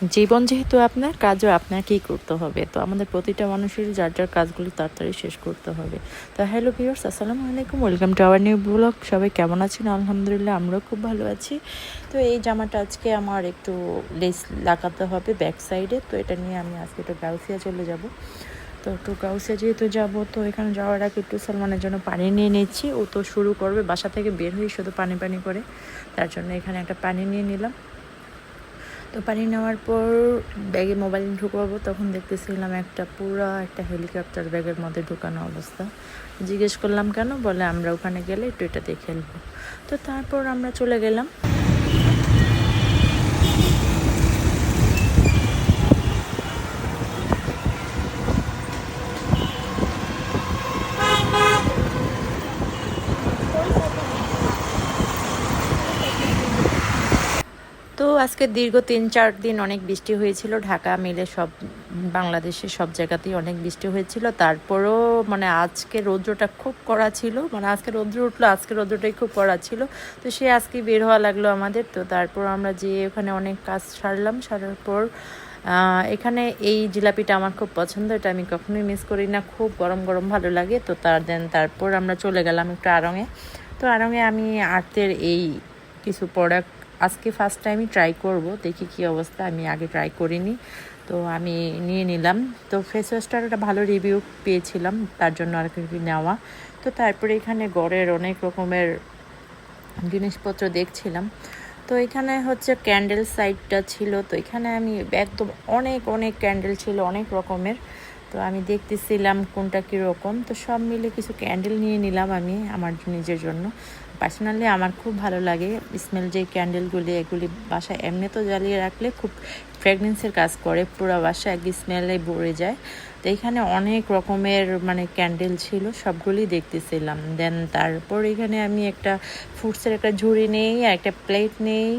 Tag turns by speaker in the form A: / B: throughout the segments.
A: জীবন যেহেতু আপনার, কাজও আপনাকেই করতে হবে। তো আমাদের প্রতিটা মানুষেরই যার যার কাজগুলি তাড়াতাড়ি শেষ করতে হবে। তো হ্যালো ভিউর্স আসসালামু আলাইকুম, welcome to our new blog. সবাই কেমন আছেন? আলহামদুলিল্লাহ, আমরাও খুব ভালো আছি। তো এই জামাটা আজকে আমার একটু লেস লাগাতে হবে ব্যাক সাইডে। তো এটা নিয়ে আমি আজকে একটু গাউসিয়া চলে যাব। তো একটু গাউসিয়া যেহেতু যাব, তো এখানে যাওয়ার আগে একটু সালমানের জন্য পানি নিয়ে নিচ্ছি। ও তো শুরু করবে, বাসা থেকে বের হয়ে শুধু পানি পানি করে। তার জন্য এখানে একটা পানি নিয়ে নিলাম। তো পানি নেওয়ার পর ব্যাগে মোবাইল ঢুকাবো, তখন দেখতেছিলাম একটা পুরো একটা হেলিকপ্টার ব্যাগের মধ্যে ঢুকানো অবস্থা। জিজ্ঞেস করলাম, কেন? বলে, আমরা ওখানে গেলে একটু এটা দেখে তো তারপর আমরা চলে গেলাম তো আজকে দীর্ঘ তিন, চার দিন অনেক বৃষ্টি হয়েছিল। ঢাকা মিলে সব, বাংলাদেশে সব জায়গাতেই অনেক বৃষ্টি হয়েছিল। তারপরও মানে আজকে রৌদ্রটা খুব কড়া ছিল। মানে আজকে রৌদ্র উঠল, আজকে রৌদ্রটাই খুব কড়া ছিল। তো সে আজকে বের হওয়া লাগল আমাদের। তো তারপর আমরা যেয়ে ওখানে অনেক কাজ সারলাম, সারার পর এখানে এই জিলাপিটা আমার খুব পছন্দ। এটা আমি কখনোই মিস করি না। খুব গরম গরম ভালো লাগে। তো তার দেন তারপর আমরা চলে গেলাম একটু আড়ঙে। তো আড়ঙে আমি আর্টের এই কিছু প্রোডাক্ট আজকে ফার্স্ট টাইমই ট্রাই করব, দেখি কি অবস্থা, আমি আগে ট্রাই করিনি। তো আমি নিয়ে নিলাম। তো ফেস ওয়াশটার একটা ভালো রিভিউ পেয়েছিলাম, তার জন্য আর কি নেওয়া। তো তারপরে এখানে গড়ের অনেক রকমের জিনিসপত্র দেখছিলাম। তো এখানে হচ্ছে ক্যান্ডেল সাইডটা ছিল, তো এখানে আমি একদম অনেক অনেক ক্যান্ডেল ছিল, অনেক রকমের। তো আমি দেখতেছিলাম কোনটা কীরকম। তো সব মিলে কিছু ক্যান্ডেল নিয়ে নিলাম আমি আমার নিজের জন্য। পার্সোনালি আমার খুব ভালো লাগে স্মেল যে ক্যান্ডেলগুলি এগুলি বাসায় এমনি তো জ্বালিয়ে রাখলে খুব ফ্রেগনেন্সের কাজ করে, পুরো বাসা এক স্মেলে ভরে যায়। তো এখানে অনেক রকমের মানে ক্যান্ডেল ছিল, সবগুলি দেখতেছিলাম। দেন তারপর এখানে আমি একটা ফ্রুটসের একটা ঝুড়ি নেই একটা প্লেট নেই,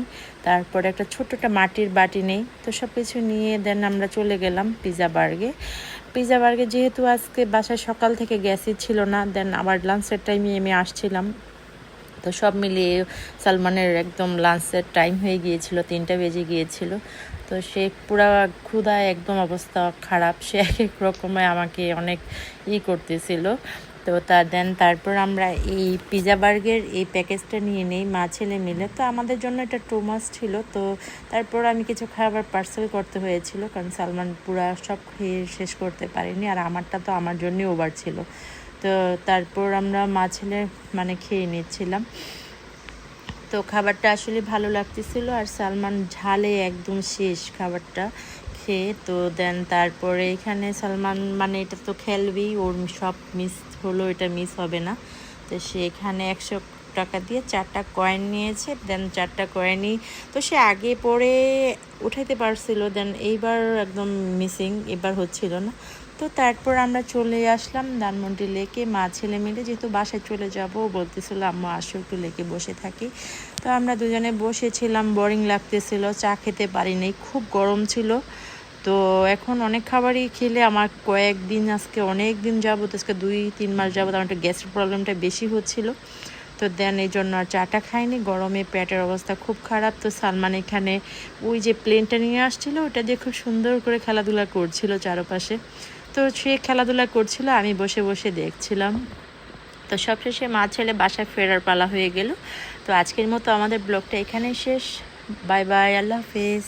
A: তারপর একটা ছোট্ট একটা মাটির বাটি নেই। তো সব কিছু নিয়ে দেন আমরা চলে গেলাম পিজা বার্গে পিজা বার্গে যেহেতু আজকে বাসায় সকাল থেকে গ্যাসই ছিল না দেন আবার লাঞ্চের টাইমে আমি আসছিলাম। তো সব মিলিয়ে সালমানের একদম লাঞ্চের টাইম হয়ে গিয়েছিল, তিনটা বেজে গিয়েছিল। তো সে পুরা ক্ষুধায় একদম অবস্থা খারাপ, সে এক এক রকমে আমাকে অনেক ই করতেছিল। তো তা দেন তারপর আমরা এই পিজা বার্গের এই প্যাকেজটা নিয়ে নেই, মা ছেলে মিলে। তো আমাদের জন্য এটা টু মাস ছিল। তো তারপর আমি কিছু খাবার পার্সেল করতে হয়েছিল, কারণ সালমান পুরা সব খেয়ে শেষ করতে পারিনি, আর আমারটা তো আমার জন্যই ওভার ছিল। তো তারপর আমরা মা ছেলে মানে খেয়ে নিচ্ছিলাম। তো খাবারটা আসলে ভালো লাগতেছিল, আর সালমান ঝালে একদম শেষ খাবারটা খেয়ে। তো দেন তারপরে এখানে সালমান মানে এটা তো খেলবেই, ওর সব মিস হলো এটা মিস হবে না। তো সে এখানে একশো টাকা দিয়ে চারটা কয়েন নিয়েছে দেন চারটা কয়েনই তো সে আগে পরে উঠাইতে পারছিল দেন এইবার একদম মিসিং এবার হচ্ছিল না। তো তারপর আমরা চলে আসলাম ধানমন্ডি লেকে, মা ছেলে মিলে যেহেতু বাসায় চলে যাব বলতেছিল, আম্মা, আসো একটু লেকে বসে থাকি। তো আমরা দুজনে বসেছিলাম বোরিং লাগতেছিল, চা খেতে পারিনি, খুব গরম ছিল। তো এখন অনেক খাবারই খেলে আমার কয়েকদিন আজকে অনেক দিন যাব আজকে দুই, তিন মাস যাব আমার একটা গ্যাসের প্রবলেমটা বেশি হচ্ছিল। তো দেন এই জন্য আর চাটা খাইনি, গরমে পেটের অবস্থা খুব খারাপ। তো সালমান এখানে ওই যে প্লেনটা নিয়ে আসছিল, ওটা দিয়ে খুব সুন্দর করে খেলাধুলা করছিল চারপাশে। তো সে খেলাধুলা করছিল, আমি বসে বসে দেখছিলাম। তো সবশেষে মা ছেলে বাসায় ফেরার পালা হয়ে গেল। তো আজকের মতো আমাদের ব্লগটা এখানেই শেষ। বাই বাই, আল্লাহ হাফেজ।